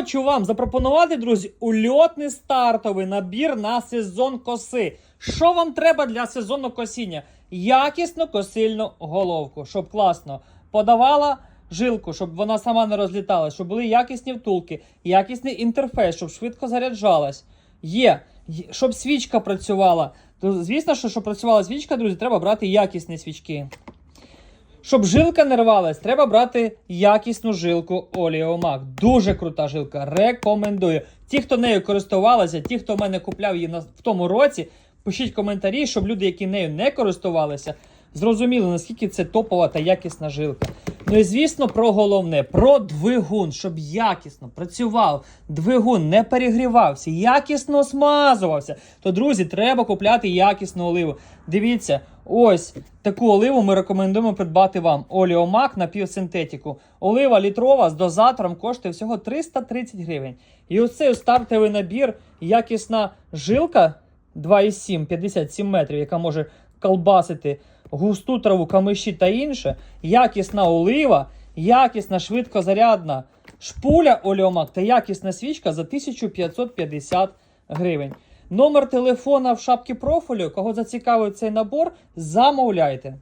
Хочу вам запропонувати, друзі, ульотний стартовий набір на сезон коси. Що вам треба для сезону косіння? Якісну косильну головку, щоб класно подавала жилку, щоб вона сама не розліталась, щоб були якісні втулки, якісний інтерфейс, щоб швидко заряджалась. Є. щоб свічка працювала. То, звісно, що щоб працювала свічка, друзі, треба брати якісні свічки. Щоб жилка не рвалась, треба брати якісну жилку Оліомак. Дуже крута жилка. Рекомендую. Ті, хто нею користувалися, ті, хто в мене купляв її в тому році, пишіть коментарі, щоб люди, які нею не користувалися, зрозуміли, наскільки це топова та якісна жилка. Ну і звісно, про головне, про двигун, щоб якісно працював, двигун не перегрівався, якісно смазувався. То, друзі, треба купляти якісну оливу. Дивіться, ось таку оливу ми рекомендуємо придбати вам. Оліомак на півсинтетику. Олива літрова з дозатором коштує всього 330 гривень. І оцей стартовий набір, якісна жилка 2,7, 57 метрів, яка може колбасити густу траву, камиші та інше, якісна олива, якісна швидкозарядна шпуля Оліомак та якісна свічка за 1550 гривень. Номер телефона в шапці профілю, кого зацікавить цей набор, замовляйте.